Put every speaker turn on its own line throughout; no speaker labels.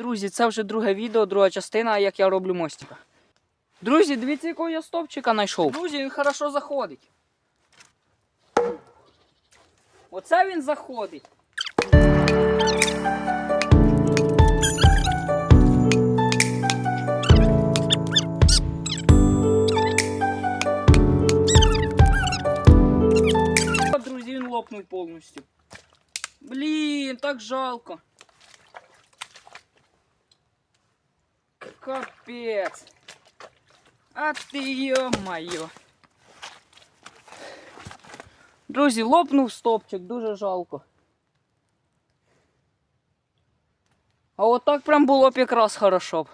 Друзі, це вже друге відео, друга частина, як я роблю мостика. Друзі, дивіться, якого я стовпчика знайшов. Друзі, він хорошо заходить. Оце він заходить. Друзі, він лопнув повністю. Блін, так жалко. Капець. А ти йо-моє. Друзі, лопнув стопчик, дуже жалко. А от так прям було б якраз хорошо.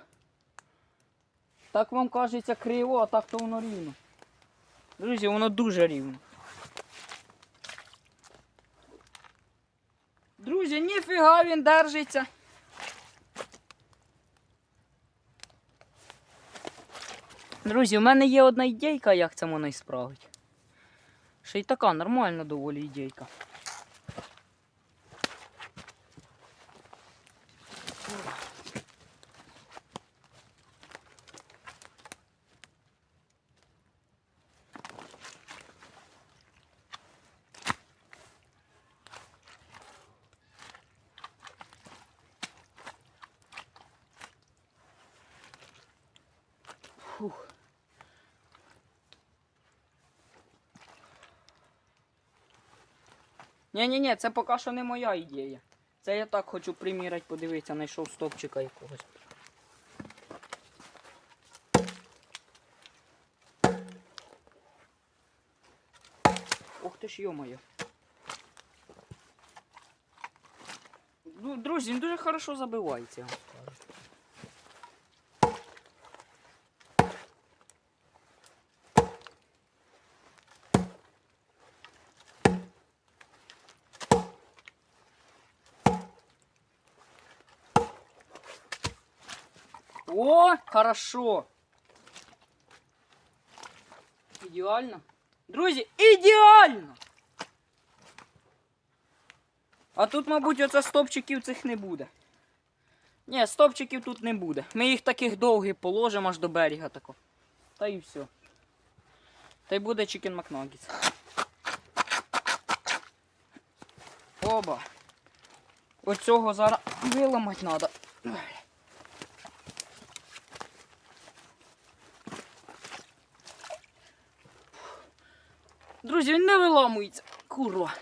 Так вам кажеться криво, а так то воно рівно. Друзі, воно дуже рівно. Друзі, ніфіга він держиться. Друзі, у мене є одна ідейка, як це можна ісправити. Ще й така нормальна доволі ідейка. Фух. Ні-ні-ні, це поки що не моя ідея. Це я так хочу приміряти, подивитися, знайшов стопчика якогось. Ох ти ж йо-моє. Ну, Друзі, він дуже хорошо забивається, я вам скажу. О, хорошо. Ідеально. Друзі, ідеально! А тут, мабуть, оце стопчиків цих не буде. Ні, стопчиків тут не буде. Ми їх таких довгих положимо аж до берега тако. Та і все. Та й буде чикен макнаггетс. Оба. Оцього зараз виламати треба. Друзі, він не виламується. Курва.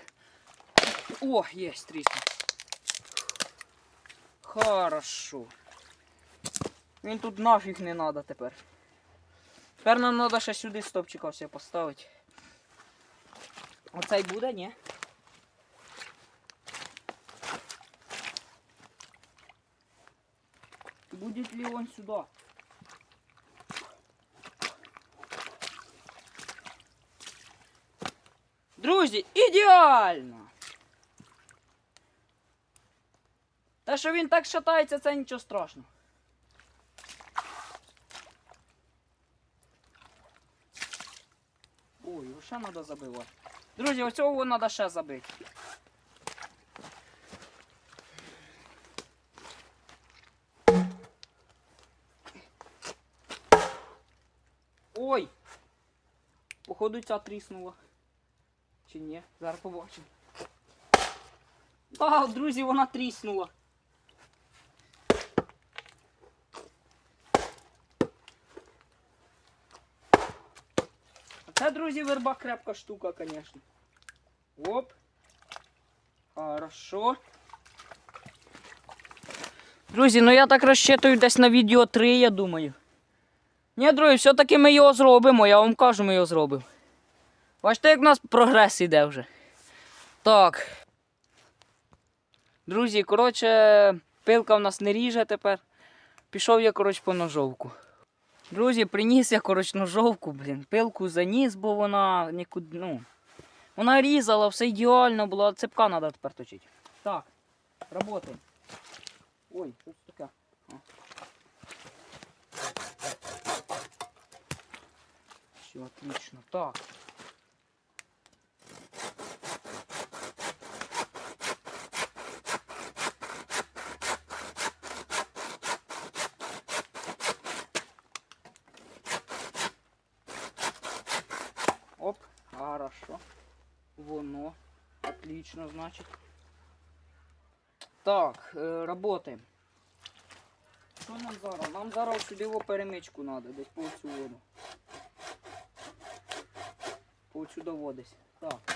О, є, тріснув. Хорошо. Він тут нафіг не треба тепер. Тепер нам треба ще сюди стопчика все поставити. Оцей буде, ні? Будет ли он сюда? Друзі, ідеально! Та що він так шатається, це нічого страшного. Ой, його ще треба забивати. Друзі, оцього треба ще забити. Ой! Походу ця тріснула. Чи ні? Зараз побачимо. А, друзі, вона тріснула. А Це, друзі, верба крепка штука, звісно. Оп. Хорошо. Друзі, ну я так розчитую десь на відео 3, я думаю. Ні, друзі, все-таки ми його зробимо, я вам кажу, ми його зробимо. Бачите, як у нас прогрес іде вже. Так. Друзі, коротше, пилка в нас не ріже тепер. Пішов я, коротше, по ножовку. Друзі, приніс я, коротше, ножовку, блін. Пилку заніс, бо вона нікуди, ну. Вона різала, все ідеально було, цепка треба тепер точити. Так, работаємо. Ой, що це таке? Все, отлично. Так. Воно. Отлично, значить. Так, е, работаємо. Що нам зараз? Нам зараз сюди його перемичку треба, десь по цю воду. По цю доводись. Так.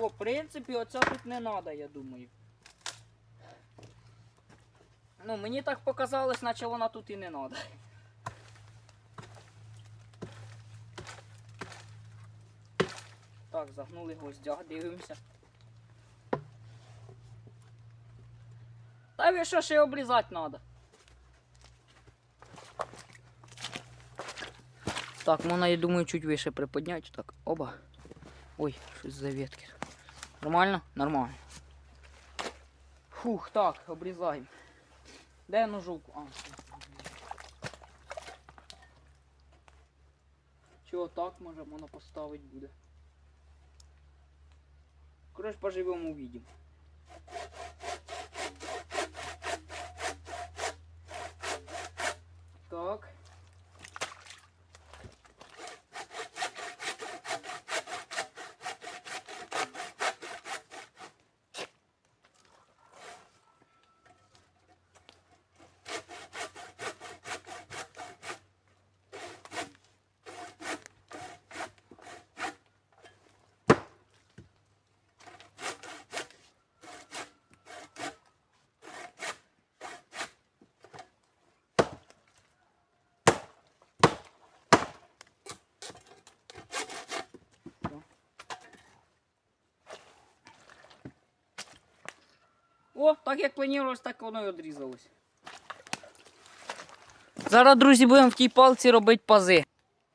О, в принципі, оця тут не треба, я думаю. Ну, мені так показалось, наче вона тут і не треба. Так, загнули гвоздя, дивимося. Та ви що ще обрізати треба? Так, можна, я думаю, чуть вище приподняти. Так, оба. Ой, щось за ветки. Нормально? Нормально. Фух, так, обрізаємо. Де ножовку? А. Чи отак може воно поставити буде? Коротше, поживемо увидим. Так. О, так як планувалось, так воно і одрізалось. Зараз, друзі, будемо в тій палці робити пази.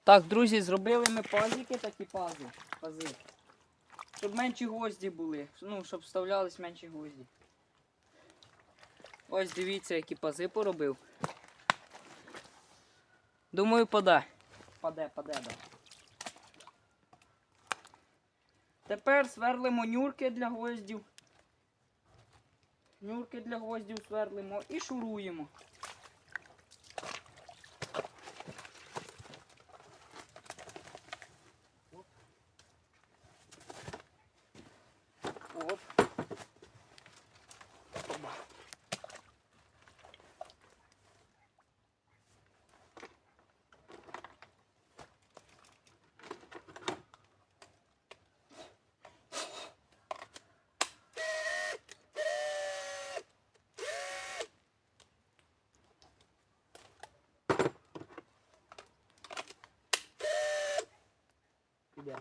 Так, друзі, зробили ми пазики, такі пази. пази. Щоб менші гвозді були. Ну, щоб вставлялись менші гвозді. Ось дивіться, які пази поробив. Думаю, паде. Паде, паде, да. Тепер сверлимо нюрки для гвоздів. Нюрки для гвоздів сверлимо і шуруємо. Оп. Оба. Піде.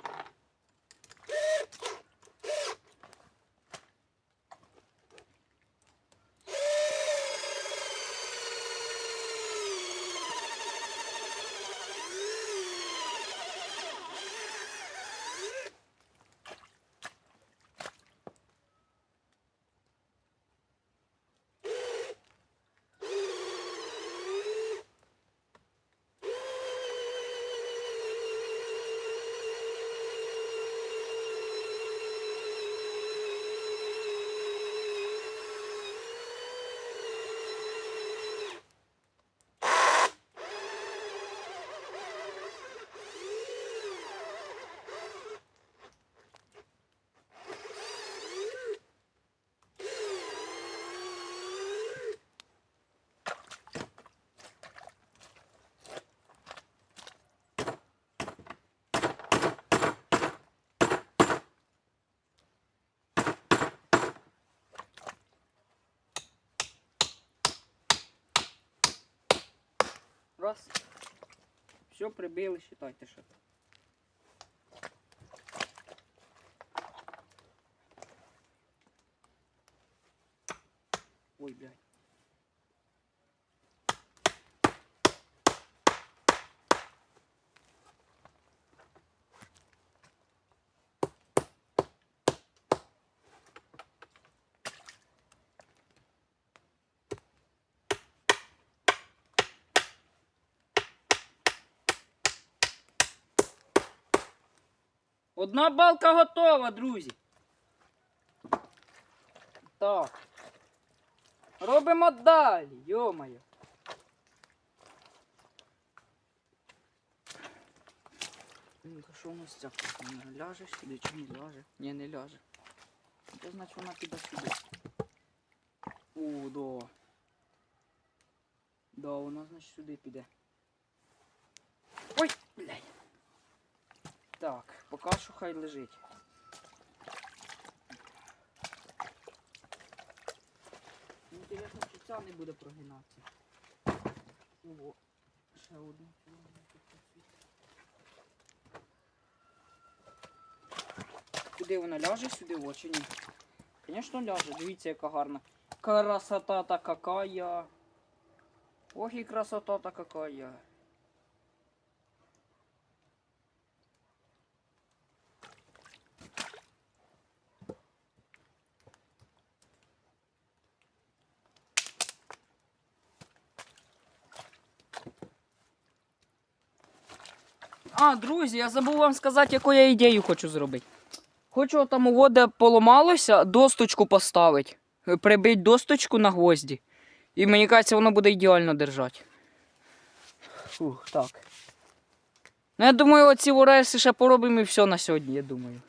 Все прибили, считайте, що. Ой, блядь. Одна балка готова, друзі. Так. Робимо далі, йомаю. Що у нас ця вона ляже сюди чи не ляже? Ні, не ляже. Це значить вона піде сюди. О, да. Да, вона значить сюди піде. Ой, блядь. Так, поки що хай лежить. Інтересно, чи ця не буде прогинатися. Ого, ще одну. Куди вона ляже сюди в очі? Ні. Звісно, ляже, дивіться, яка гарна. Красота-то какая. Ох і красота-то какая. А, друзі, я забув вам сказати, яку я ідею хочу зробити. Хочу там у де поламалося, досточку поставити. Прибити досточку на гвозді. І мені кажеться, воно буде ідеально держати. Фух, так. Ну, я думаю, оці урейси ще поробимо і все на сьогодні, я думаю.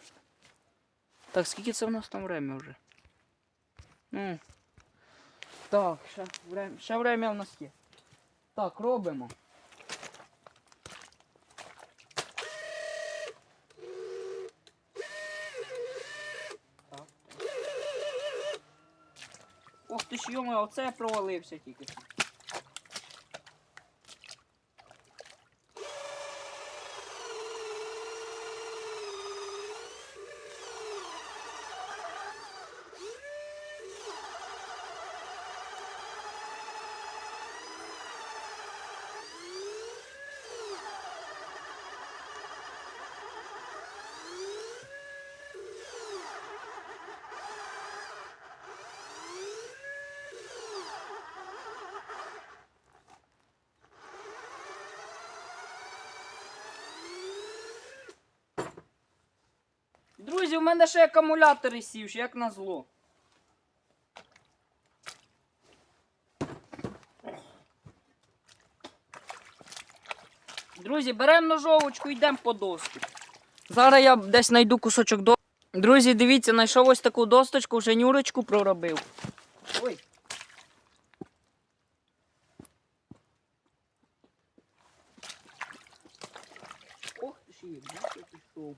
Так, скільки це в нас там время вже? Ну. Так, ще время, ще время в нас є. Так, робимо. Ох ти ж йомо, оце я провалився тільки. Друзі, у мене ще акумулятори сівші, як назло. Друзі, беремо ножовочку, йдемо по доску. Зараз я десь знайду кусочок до. Друзі, дивіться, знайшов ось таку досточку, вже нюрочку проробив. Ой. Ох ти ж їх, бачиш, пішов.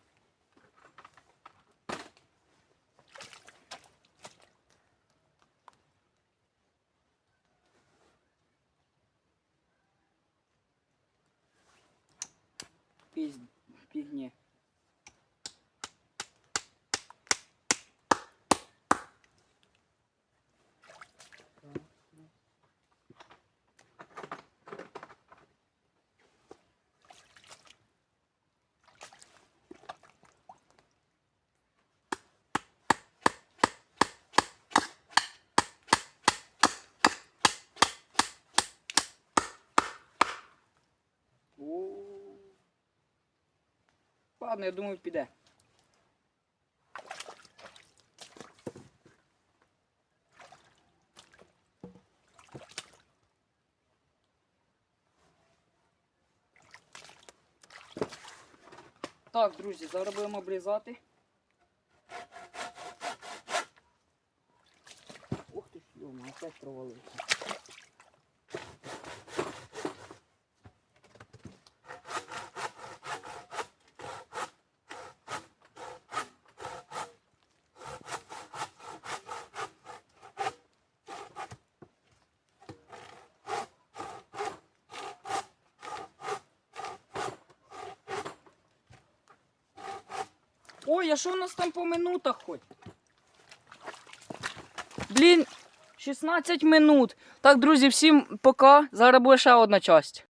Ладно, я думаю, піде. Так, друзі, зараз будемо обрізати. Ух ти ж, йома, опять провалився. Ой, а що у нас там по минутах хоч? Блін, 16 минут. Так, друзі, всім пока. Зараз буде ще одна часть.